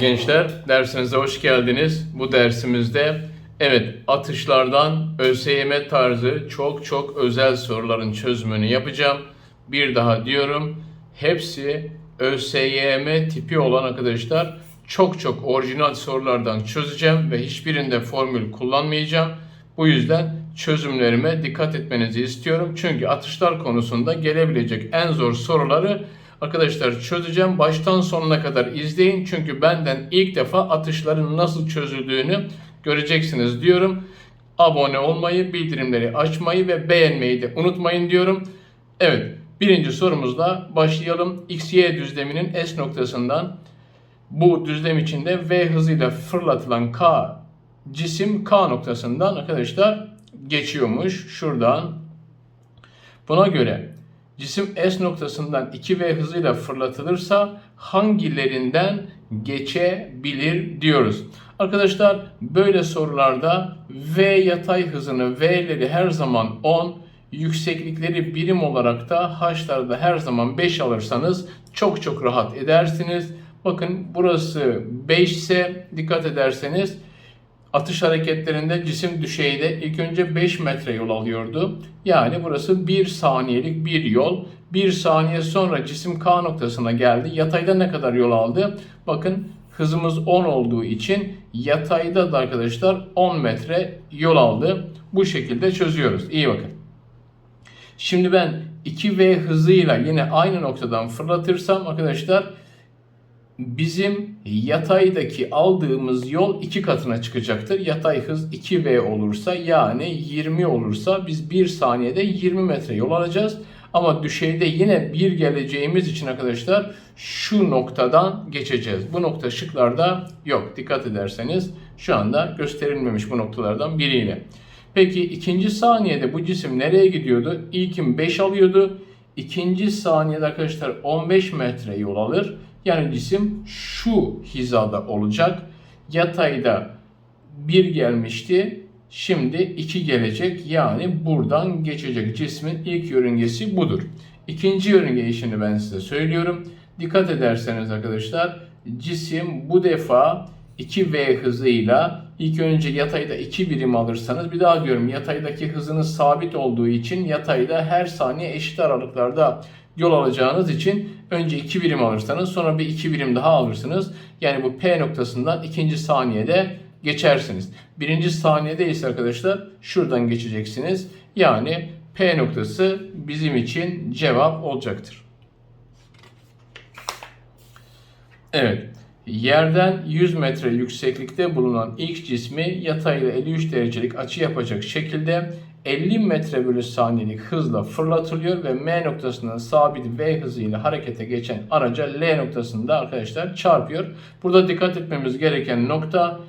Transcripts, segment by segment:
Gençler dersinize hoş geldiniz. Bu dersimizde evet atışlardan ÖSYM tarzı çok çok özel soruların çözümünü yapacağım. Bir daha diyorum hepsi ÖSYM tipi olan arkadaşlar çok çok orijinal sorulardan çözeceğim ve hiçbirinde formül kullanmayacağım. Bu yüzden çözümlerime dikkat etmenizi istiyorum. Çünkü atışlar konusunda gelebilecek en zor soruları Arkadaşlar çözeceğim. Baştan sonuna kadar izleyin. Çünkü benden ilk defa atışların nasıl çözüldüğünü göreceksiniz diyorum. Abone olmayı, bildirimleri açmayı ve beğenmeyi de unutmayın diyorum. Evet, birinci sorumuzla başlayalım. XY düzleminin S noktasından bu düzlem içinde V hızıyla fırlatılan K cisim K noktasından arkadaşlar geçiyormuş. Şuradan. Buna göre cisim S noktasından 2V hızıyla fırlatılırsa hangilerinden geçebilir diyoruz. Arkadaşlar böyle sorularda V yatay hızını V'leri her zaman 10, yükseklikleri birim olarak da H'larda her zaman 5 alırsanız çok çok rahat edersiniz. Bakın burası 5 ise dikkat ederseniz atış hareketlerinde cisim düşeyde ilk önce 5 metre yol alıyordu. Yani burası 1 saniyelik bir yol. 1 saniye sonra cisim K noktasına geldi. Yatayda ne kadar yol aldı? Bakın hızımız 10 olduğu için yatayda da arkadaşlar 10 metre yol aldı. Bu şekilde çözüyoruz. İyi bakın. Şimdi ben 2V hızıyla yine aynı noktadan fırlatırsam arkadaşlar bizim yataydaki aldığımız yol iki katına çıkacaktır. Yatay hız 2V olursa yani 20 olursa biz 1 saniyede 20 metre yol alacağız. Ama düşeyde yine bir geleceğimiz için arkadaşlar şu noktadan geçeceğiz. Bu nokta şıklarda yok. Dikkat ederseniz şu anda gösterilmemiş bu noktalardan biriyle. Peki ikinci saniyede bu cisim nereye gidiyordu? İlkin 5 alıyordu. İkinci saniyede arkadaşlar 15 metre yol alır. Yani cisim şu hizada olacak. Yatayda 1 gelmişti. Şimdi 2 gelecek. Yani buradan geçecek. Cismin ilk yörüngesi budur. İkinci yörüngeyi şimdi ben size söylüyorum. Dikkat ederseniz arkadaşlar cisim bu defa 2V hızıyla ilk önce yatayda 2 birim alırsanız bir daha diyorum yataydaki hızınız sabit olduğu için yatayda her saniye eşit aralıklarda yol alacağınız için önce 2 birim alırsanız sonra bir 2 birim daha alırsınız. Yani bu P noktasından ikinci saniyede geçersiniz. Birinci saniyede ise arkadaşlar şuradan geçeceksiniz. Yani P noktası bizim için cevap olacaktır. Evet. Yerden 100 metre yükseklikte bulunan X cismi yatayla 53 derecelik açı yapacak şekilde 50 metre bölü saniyelik hızla fırlatılıyor ve M noktasından sabit V hızıyla harekete geçen araca L noktasında arkadaşlar çarpıyor. Burada dikkat etmemiz gereken nokta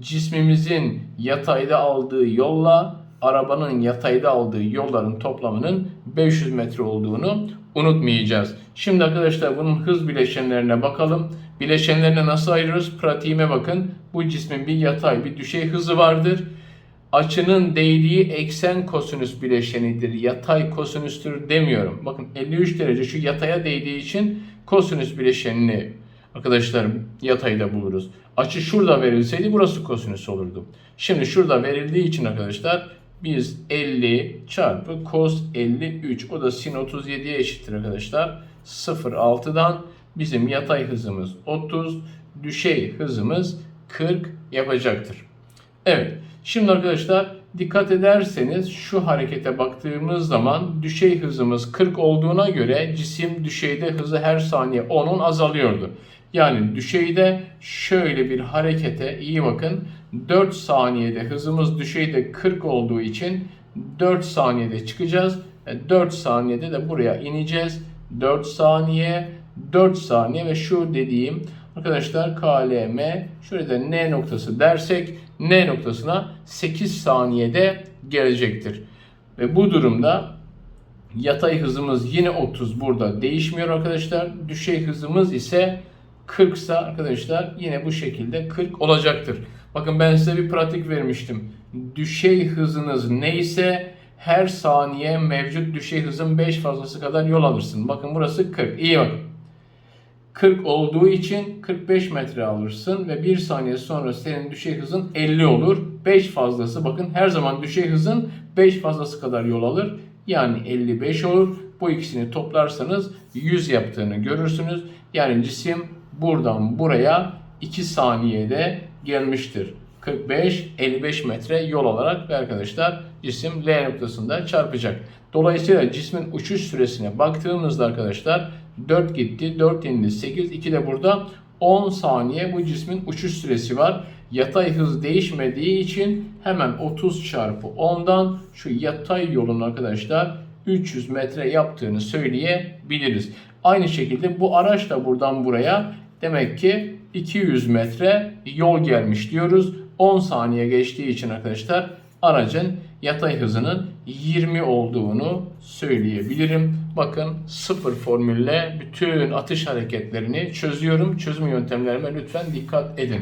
cismimizin yatayda aldığı yolla arabanın yatayda aldığı yolların toplamının 500 metre olduğunu unutmayacağız. Şimdi arkadaşlar bunun hız bileşenlerine bakalım. Bileşenlerine nasıl ayırırız? Pratiğime bakın. Bu cismin bir yatay bir düşey hızı vardır. Açının değdiği eksen kosinüs bileşenidir. Yatay kosinüstür demiyorum. Bakın 53 derece şu yataya değdiği için kosinüs bileşenini arkadaşlar yatayda buluruz. Açı şurada verilseydi burası kosinüs olurdu. Şimdi şurada verildiği için arkadaşlar biz 50 çarpı cos 53 o da sin 37'ye eşittir arkadaşlar. 0.6'dan bizim yatay hızımız 30, düşey hızımız 40 yapacaktır. Evet. Şimdi arkadaşlar dikkat ederseniz şu harekete baktığımız zaman düşey hızımız 40 olduğuna göre cisim düşeyde hızı her saniye 10'un azalıyordu. Yani düşeyde şöyle bir harekete iyi bakın 4 saniyede hızımız düşeyde 40 olduğu için 4 saniyede çıkacağız. 4 saniyede de buraya ineceğiz. 4 saniye 4 saniye ve şu dediğim arkadaşlar KLM şurada N noktası dersek N noktasına 8 saniyede gelecektir. Ve bu durumda yatay hızımız yine 30 burada değişmiyor arkadaşlar. Düşey hızımız ise 40 ise arkadaşlar yine bu şekilde 40 olacaktır. Bakın ben size bir pratik vermiştim. Düşey hızınız neyse her saniye mevcut düşey hızın 5 fazlası kadar yol alırsın. Bakın burası 40. İyi bakın. 40 olduğu için 45 metre alırsın ve 1 saniye sonra senin düşey hızın 50 olur. 5 fazlası bakın her zaman düşey hızın 5 fazlası kadar yol alır. Yani 55 olur. Bu ikisini toplarsanız 100 yaptığını görürsünüz. Yani cisim buradan buraya 2 saniyede gelmiştir. 45-55 metre yol alarak ve arkadaşlar cisim L noktasında çarpacak. Dolayısıyla cismin uçuş süresine baktığımızda arkadaşlar 4 gitti, 4 indi, 8, 2 de burada 10 saniye bu cismin uçuş süresi var. Yatay hız değişmediği için hemen 30 çarpı 10'dan şu yatay yolun arkadaşlar 300 metre yaptığını söyleyebiliriz. Aynı şekilde bu araç da buradan buraya demek ki 200 metre yol gelmiş diyoruz. 10 saniye geçtiği için arkadaşlar aracın yatay hızının 20 olduğunu söyleyebilirim. Bakın sıfır formülle bütün atış hareketlerini çözüyorum. Çözüm yöntemlerime lütfen dikkat edin.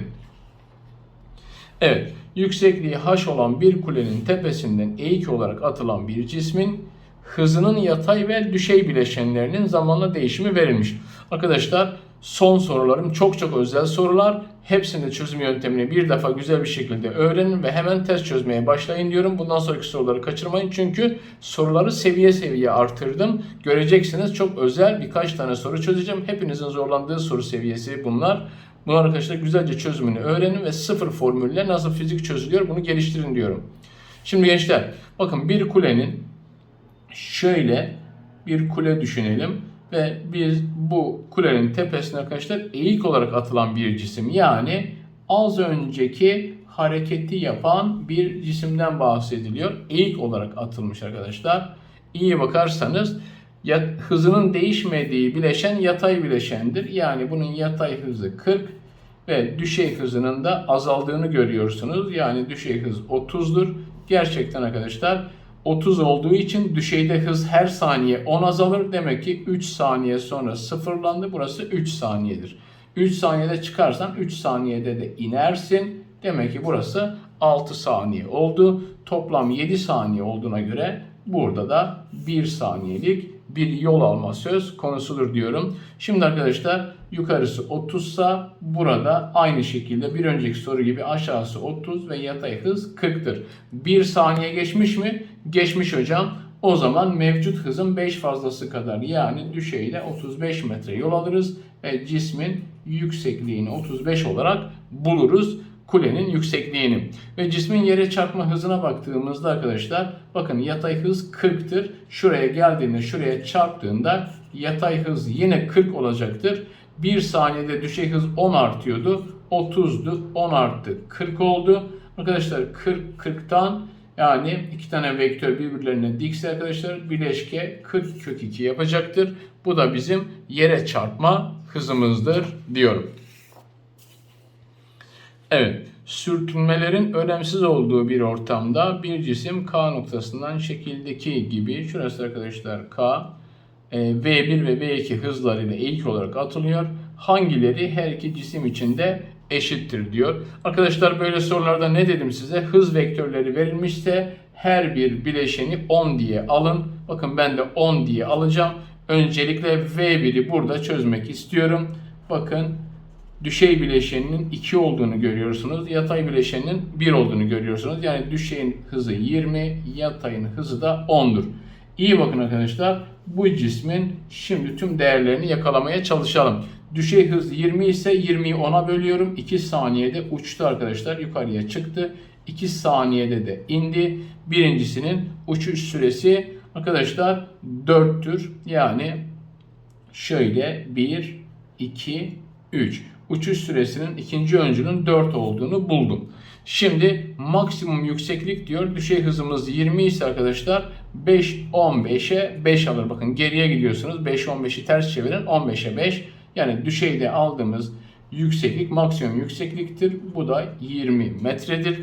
Evet, yüksekliği h olan bir kulenin tepesinden eğik olarak atılan bir cismin hızının yatay ve düşey bileşenlerinin zamanla değişimi verilmiş. Arkadaşlar son sorularım çok çok özel sorular. Hepsinde çözüm yöntemini bir defa güzel bir şekilde öğrenin ve hemen test çözmeye başlayın diyorum. Bundan sonraki soruları kaçırmayın çünkü soruları seviye seviye artırdım. Göreceksiniz çok özel birkaç tane soru çözeceğim. Hepinizin zorlandığı soru seviyesi bunlar. Bunu arkadaşlar güzelce çözümünü öğrenin ve sıfır formülle nasıl fizik çözülüyor bunu geliştirin diyorum. Şimdi gençler bakın bir kulenin şöyle bir kule düşünelim ve biz bu kulenin tepesine arkadaşlar eğik olarak atılan bir cisim yani az önceki hareketi yapan bir cisimden bahsediliyor. Eğik olarak atılmış arkadaşlar. İyi bakarsanız ya, hızının değişmediği bileşen yatay bileşendir. Yani bunun yatay hızı 40 ve düşey hızının da azaldığını görüyorsunuz. Yani düşey hız 30'dur. Gerçekten arkadaşlar 30 olduğu için düşeyde hız her saniye 10 azalır. Demek ki 3 saniye sonra sıfırlandı. Burası 3 saniyedir. 3 saniyede çıkarsan 3 saniyede de inersin. Demek ki burası 6 saniye oldu. Toplam 7 saniye olduğuna göre burada da 1 saniyelik bir yol alma söz konusudur diyorum. Şimdi arkadaşlar yukarısı 30 sa burada aynı şekilde bir önceki soru gibi aşağısı 30 ve yatay hız 40'tır. 1 saniye geçmiş mi? Geçmiş hocam. O zaman mevcut hızın 5 fazlası kadar yani düşeyde 35 metre yol alırız ve cismin yüksekliğini 35 olarak buluruz kulenin yüksekliğini. Ve cismin yere çarpma hızına baktığımızda arkadaşlar bakın yatay hız 40'tır. Şuraya geldiğinde şuraya çarptığında yatay hız yine 40 olacaktır. 1 saniyede düşey hız 10 artıyordu. 30'du 10 arttı 40 oldu. Arkadaşlar 40 40'tan yani iki tane vektör birbirlerine dikse arkadaşlar bileşke 40 kök 2 yapacaktır. Bu da bizim yere çarpma hızımızdır diyorum. Evet, sürtünmelerin önemsiz olduğu bir ortamda bir cisim K noktasından şekildeki gibi, şurası arkadaşlar K, e, V1 ve V2 hızlarıyla eğik olarak atılıyor. Hangileri her iki cisim içinde eşittir diyor. Arkadaşlar böyle sorularda ne dedim size? Hız vektörleri verilmişse her bir bileşeni 10 diye alın. Bakın ben de 10 diye alacağım. Öncelikle V1'i burada çözmek istiyorum. Bakın düşey bileşeninin 2 olduğunu görüyorsunuz. Yatay bileşeninin 1 olduğunu görüyorsunuz. Yani düşeyin hızı 20, yatayın hızı da 10'dur. İyi bakın arkadaşlar. Bu cismin şimdi tüm değerlerini yakalamaya çalışalım. Düşey hız 20 ise 20'yi 10'a bölüyorum. 2 saniyede uçtu arkadaşlar. Yukarıya çıktı. 2 saniyede de indi. Birincisinin uçuş süresi arkadaşlar 4'tür. Yani şöyle 1, 2, 3 uçuş süresinin ikinci öncünün 4 olduğunu buldum. Şimdi maksimum yükseklik diyor. Düşey hızımız 20 ise arkadaşlar 5 15'e 5 alır. Bakın geriye gidiyorsunuz. 5 15'i ters çevirin. 15'e 5. Yani düşeyde aldığımız yükseklik maksimum yüksekliktir. Bu da 20 metredir.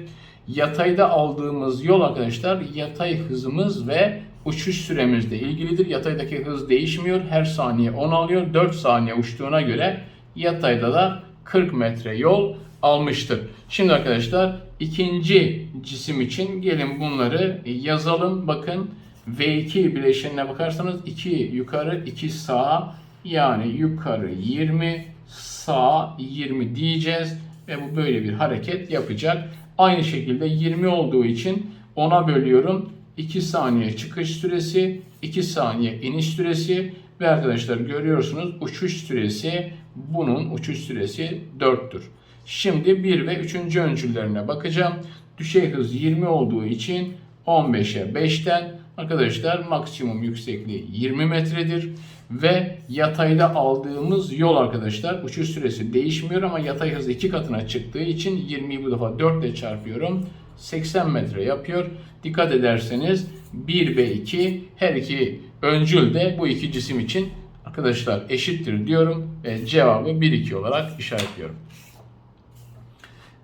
Yatayda aldığımız yol arkadaşlar yatay hızımız ve uçuş süremizle ilgilidir. Yataydaki hız değişmiyor. Her saniye 10 alıyor. 4 saniye uçtuğuna göre yatayda da 40 metre yol almıştır. Şimdi arkadaşlar ikinci cisim için gelin bunları yazalım. Bakın V2 bileşenine bakarsanız 2 yukarı 2 sağa Yani yukarı 20, sağ 20 diyeceğiz ve bu böyle bir hareket yapacak. Aynı şekilde 20 olduğu için 10'a bölüyorum. 2 saniye çıkış süresi, 2 saniye iniş süresi ve arkadaşlar görüyorsunuz uçuş süresi bunun uçuş süresi 4'tür. Şimdi 1 ve 3. öncüllerine bakacağım. Düşey hız 20 olduğu için 15'e 5'ten arkadaşlar maksimum yüksekliği 20 metredir. Ve yatayda aldığımız yol arkadaşlar uçuş süresi değişmiyor ama yatay hız 2 katına çıktığı için 20'yi bu defa 4 ile çarpıyorum. 80 metre yapıyor. Dikkat ederseniz 1 ve 2 her iki öncül de bu iki cisim için arkadaşlar eşittir diyorum ve cevabı 1-2 olarak işaretliyorum.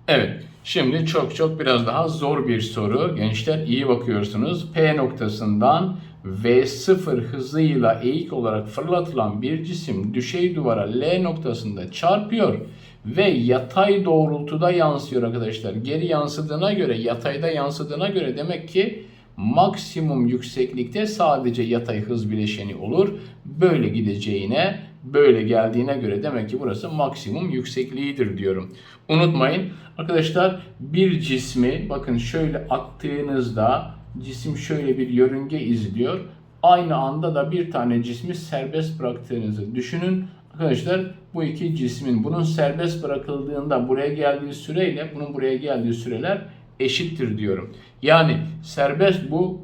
Evet. Şimdi çok çok biraz daha zor bir soru. Gençler iyi bakıyorsunuz. P noktasından V0 hızıyla eğik olarak fırlatılan bir cisim düşey duvara L noktasında çarpıyor ve yatay doğrultuda yansıyor arkadaşlar. Geri yansıdığına göre, yatayda yansıdığına göre demek ki maksimum yükseklikte sadece yatay hız bileşeni olur. Böyle gideceğine, böyle geldiğine göre demek ki burası maksimum yüksekliğidir diyorum. Unutmayın arkadaşlar bir cismi bakın şöyle attığınızda cisim şöyle bir yörünge izliyor. Aynı anda da bir tane cismi serbest bıraktığınızı düşünün. Arkadaşlar bu iki cismin bunun serbest bırakıldığında buraya geldiği süreyle bunun buraya geldiği süreler eşittir diyorum. Yani serbest bu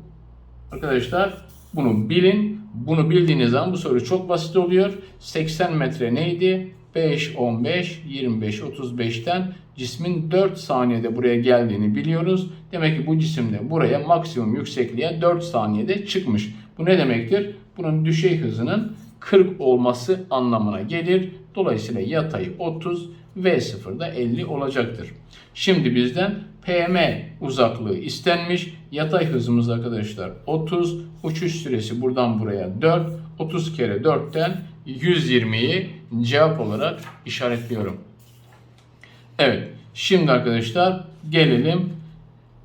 arkadaşlar bunu bilin. Bunu bildiğiniz zaman bu soru çok basit oluyor. 80 metre neydi? 5, 15, 25, 35'ten cismin 4 saniyede buraya geldiğini biliyoruz. Demek ki bu cisim de buraya maksimum yüksekliğe 4 saniyede çıkmış. Bu ne demektir? Bunun düşey hızının 40 olması anlamına gelir. Dolayısıyla yatay 30, V0 da 50 olacaktır. Şimdi bizden PM uzaklığı istenmiş. Yatay hızımız arkadaşlar 30. Uçuş süresi buradan buraya 4. 30 kere 4'ten 120'yi cevap olarak işaretliyorum. Evet. Şimdi arkadaşlar gelelim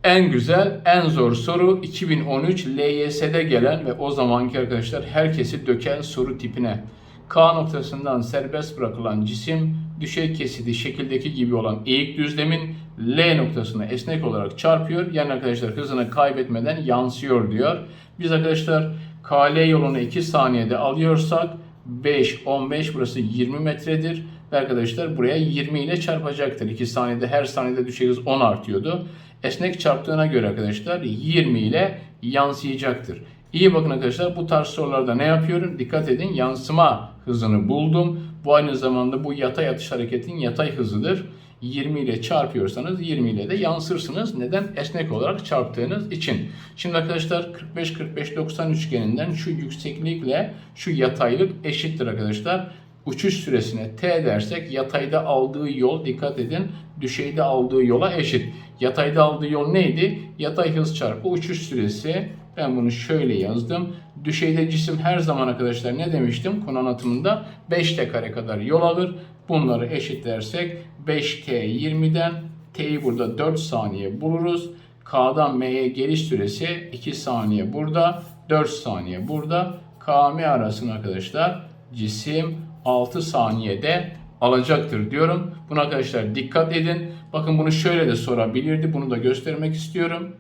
en güzel, en zor soru 2013 LYS'de gelen ve o zamanki arkadaşlar herkesi döken soru tipine. K noktasından serbest bırakılan cisim düşey kesidi şekildeki gibi olan eğik düzlemin L noktasına esnek olarak çarpıyor. Yani arkadaşlar hızını kaybetmeden yansıyor diyor. Biz arkadaşlar KL yolunu 2 saniyede alıyorsak 5, 15 burası 20 metredir. Ve arkadaşlar buraya 20 ile çarpacaktır. 2 saniyede her saniyede düşey hız 10 artıyordu. Esnek çarptığına göre arkadaşlar 20 ile yansıyacaktır. İyi bakın arkadaşlar bu tarz sorularda ne yapıyorum? Dikkat edin yansıma hızını buldum. Bu aynı zamanda bu yatay atış hareketin yatay hızıdır. 20 ile çarpıyorsanız 20 ile de yansırsınız. Neden? Esnek olarak çarptığınız için. Şimdi arkadaşlar 45-45-90 üçgeninden şu yükseklikle şu yataylık eşittir arkadaşlar. Uçuş süresine t dersek yatayda aldığı yol dikkat edin düşeyde aldığı yola eşit. Yatayda aldığı yol neydi? Yatay hız çarpı uçuş süresi. Ben bunu şöyle yazdım. Düşeyde cisim her zaman arkadaşlar ne demiştim konu anlatımında? 5t kare kadar yol alır. Bunları eşitlersek 5t 20'den t'yi burada 4 saniye buluruz. K'dan M'ye geliş süresi 2 saniye burada, 4 saniye burada. K M arasını arkadaşlar cisim 6 saniyede alacaktır diyorum. Buna arkadaşlar dikkat edin. Bakın bunu şöyle de sorabilirdi. Bunu da göstermek istiyorum.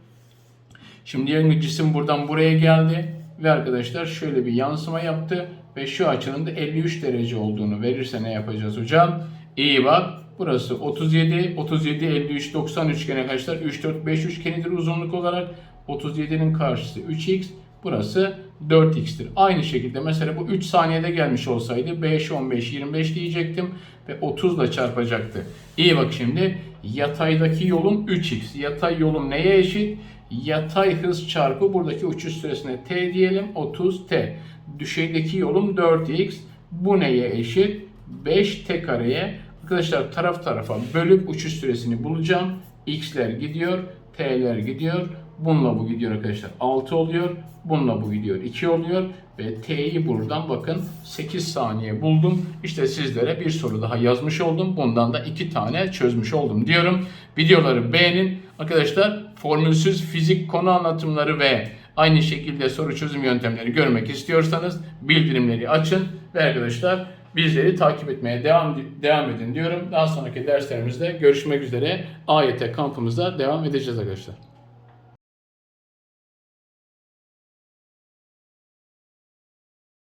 Şimdi ki cisim buradan buraya geldi ve arkadaşlar şöyle bir yansıma yaptı ve şu açının da 53 derece olduğunu verirse ne yapacağız hocam? İyi bak. Burası 37, 37, 53, 90 üçgeni arkadaşlar. 3, 4, 5 üçgenidir uzunluk olarak. 37'nin karşısı 3x. Burası 4x'tir. Aynı şekilde mesela bu 3 saniyede gelmiş olsaydı 5, 15, 25 diyecektim ve 30 ile çarpacaktı. İyi bak şimdi yataydaki yolum 3x. Yatay yolum neye eşit? Yatay hız çarpı buradaki uçuş süresine t diyelim 30t. Düşeydeki yolum 4x. Bu neye eşit? 5t kareye. Arkadaşlar taraf tarafa bölüp uçuş süresini bulacağım. x'ler gidiyor, t'ler gidiyor. Bununla bu gidiyor arkadaşlar 6 oluyor. Bununla bu gidiyor 2 oluyor ve T'yi buradan bakın 8 saniye buldum. İşte sizlere bir soru daha yazmış oldum. Bundan da 2 tane çözmüş oldum diyorum. Videoları beğenin. Arkadaşlar formülsüz fizik konu anlatımları ve aynı şekilde soru çözüm yöntemleri görmek istiyorsanız bildirimleri açın ve arkadaşlar bizleri takip etmeye devam devam edin diyorum. Daha sonraki derslerimizde görüşmek üzere. AYT kampımıza devam edeceğiz arkadaşlar.